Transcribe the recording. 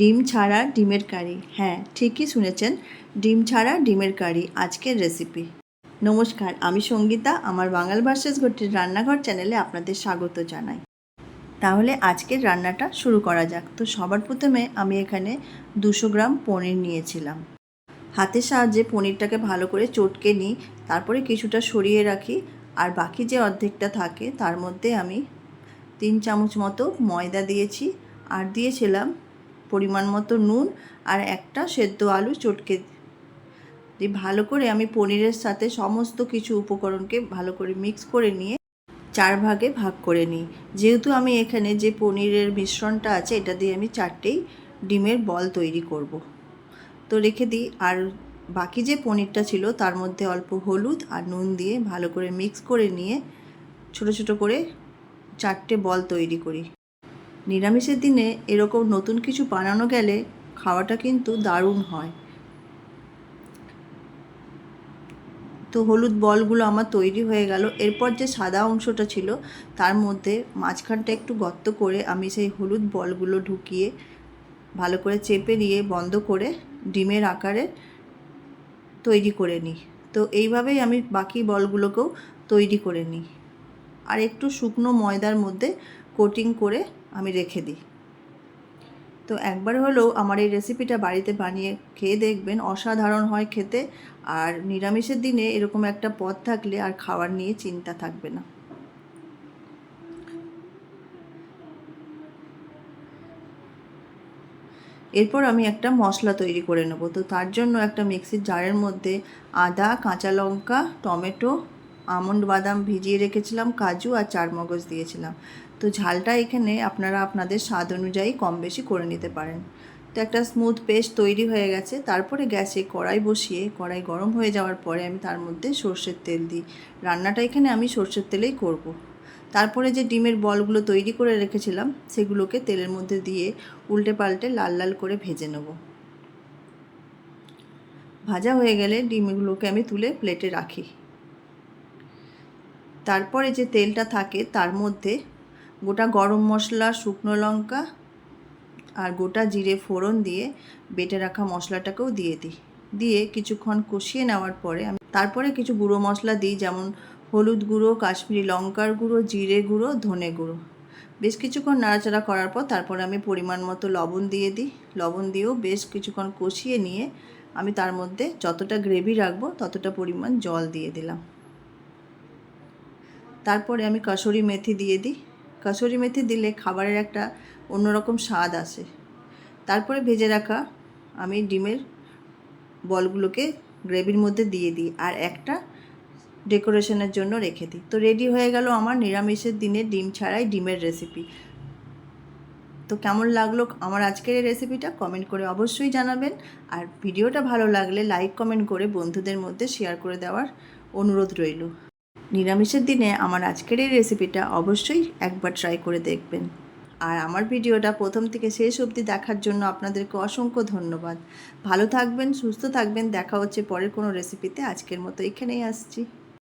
ডিম ছাড়া ডিমের কারি। হ্যাঁ ঠিকই শুনেছেন, ডিম ছাড়া ডিমের কারি, আজকের রেসিপি নমস্কার, আমি সঙ্গীতা, আমার বাঙাল ভার্সেস ঘটির রান্নাঘর চ্যানেলে আপনাদের স্বাগত জানাই। তাহলে আজকের রান্নাটা শুরু করা যাক। তো সবার প্রথমে আমি এখানে দুশো গ্রাম পনির নিয়েছিলাম। হাতের সাহায্যে পনিরটাকে ভালো করে চটকে নিই, তারপরে কিছুটা সরিয়ে রাখি, আর বাকি যে অর্ধেকটা থাকে, তার মধ্যে আমি তিন চামচ মতো ময়দা দিয়েছি, আর দিয়েছিলাম পরিমাণ মতো নুন আর একটা সেদ্ধ আলু চটকে দিয়ে ভালো করে আমি পনিরের সাথে সমস্ত কিছু উপকরণকে ভালো করে মিক্স করে নিয়ে চার ভাগে ভাগ করে নিই। যেহেতু আমি এখানে যে পনিরের মিশ্রণটা আছে, এটা দিয়ে আমি চারটেই ডিমের বল তৈরি করব। তো রেখে দিই। আর বাকি যে পনিরটা ছিল, তার মধ্যে অল্প হলুদ আর নুন দিয়ে ভালো করে মিক্স করে নিয়ে ছোট ছোট করে চারটে বল তৈরি করি। নিরামিষের দিনে এরকম নতুন কিছু বানানো গেলে খাওয়াটা কিন্তু দারুণ হয়। তো হলুদ বলগুলো আমার তৈরি হয়ে গেল। এরপর যে সাদা অংশটা ছিল, তার মধ্যে মাঝখানটা একটু গর্ত করে আমি সেই হলুদ বলগুলো ঢুকিয়ে ভালো করে চেপে দিয়ে বন্ধ করে ডিমের আকারে তৈরি করে নিই। তো এইভাবেই আমি বাকি বলগুলোকেও তৈরি করে নিই। আর একটু শুকনো ময়দার মধ্যে কোটিং করে আমি রেখে দিই। তো একবার হলেও আমার এই রেসিপিটা বাড়িতে বানিয়ে খেয়ে দেখবেন, অসাধারণ হয় খেতে। আর নিরামিষের দিনে এরকম একটা পদ থাকলে আর খাওয়ার নিয়ে চিন্তা থাকবে না। এরপর আমি একটা মশলা তৈরি করে নেব। তো তার জন্য একটা মিক্সির জারের মধ্যে আদা, কাঁচা লঙ্কা, টমেটো আমন্ড বাদাম ভিজিয়ে রেখেছিলাম, কাজু আর চারমগজ দিয়েছিলাম। তো ঝালটা এখানে আপনারা আপনাদের স্বাদ অনুযায়ী কম বেশি করে নিতে পারেন। তো একটা স্মুথ পেস্ট তৈরি হয়ে গেছে। তারপরে গ্যাসে কড়াই বসিয়ে, কড়াই গরম হয়ে যাওয়ার পরে আমি তার মধ্যে সর্ষের তেল দিই। রান্নাটা এখানে আমি সর্ষের তেলেই করব। তারপরে যে ডিমের বলগুলো তৈরি করে রেখেছিলাম, সেগুলোকে তেলের মধ্যে দিয়ে উল্টে পাল্টে লাল লাল করে ভেজে নেব। ভাজা হয়ে গেলে ডিমগুলোকে আমি তুলে প্লেটে রাখি। তারপরে যে তেলটা থাকে তার মধ্যে গোটা গরম মশলা, শুকনো লঙ্কা আর গোটা জিরে ফোড়ন দিয়ে বেটে রাখা মশলাটাকেও দিয়ে দিই। দিয়ে কিছুক্ষণ কষিয়ে নেওয়ার পরে আমি তারপরে কিছু গুঁড়ো মশলা দিই, যেমন হলুদ গুঁড়ো, কাশ্মীরি লঙ্কার গুঁড়ো, জিরে গুঁড়ো, ধনে গুঁড়ো। বেশ কিছুক্ষণ নাড়াচাড়া করার পর তারপরে আমি পরিমাণ মতো লবণ দিয়ে দিই। লবণ দিয়েও বেশ কিছুক্ষণ কষিয়ে নিয়ে আমি তার মধ্যে যতটা গ্রেভি রাখব ততটা পরিমাণ জল দিয়ে দিলাম। তারপরে আমি কাসুরি মেথি দিয়ে দিই। কাসুরি মেথি দিলে খাবারের একটা অন্যরকম স্বাদ আসে। তারপরে ভেজে রাখা আমি ডিমের বলগুলোকে গ্রেভির মধ্যে দিয়ে দিই আর একটা ডেকোরেশনের জন্য রেখে দিই। তো রেডি হয়ে গেল আমার নিরামিষের দিনে ডিম ছাড়াই ডিমের রেসিপি। তো কেমন লাগল আমার আজকের এই রেসিপিটা কমেন্ট করে অবশ্যই জানাবেন। আর ভিডিওটা ভালো লাগলে লাইক, কমেন্ট করে বন্ধুদের মধ্যে শেয়ার করে দেওয়ার অনুরোধ রইল। নিরামিষের দিনে আমার আজকের এই রেসিপিটা অবশ্যই একবার ট্রাই করে দেখবেন। আর আমার ভিডিওটা প্রথম থেকে শেষ অবধি দেখার জন্য আপনাদেরকে অসংখ্য ধন্যবাদ। ভালো থাকবেন, সুস্থ থাকবেন। দেখা হচ্ছে পরের কোনো রেসিপিতে আজকের মতো এখানেই আসছি।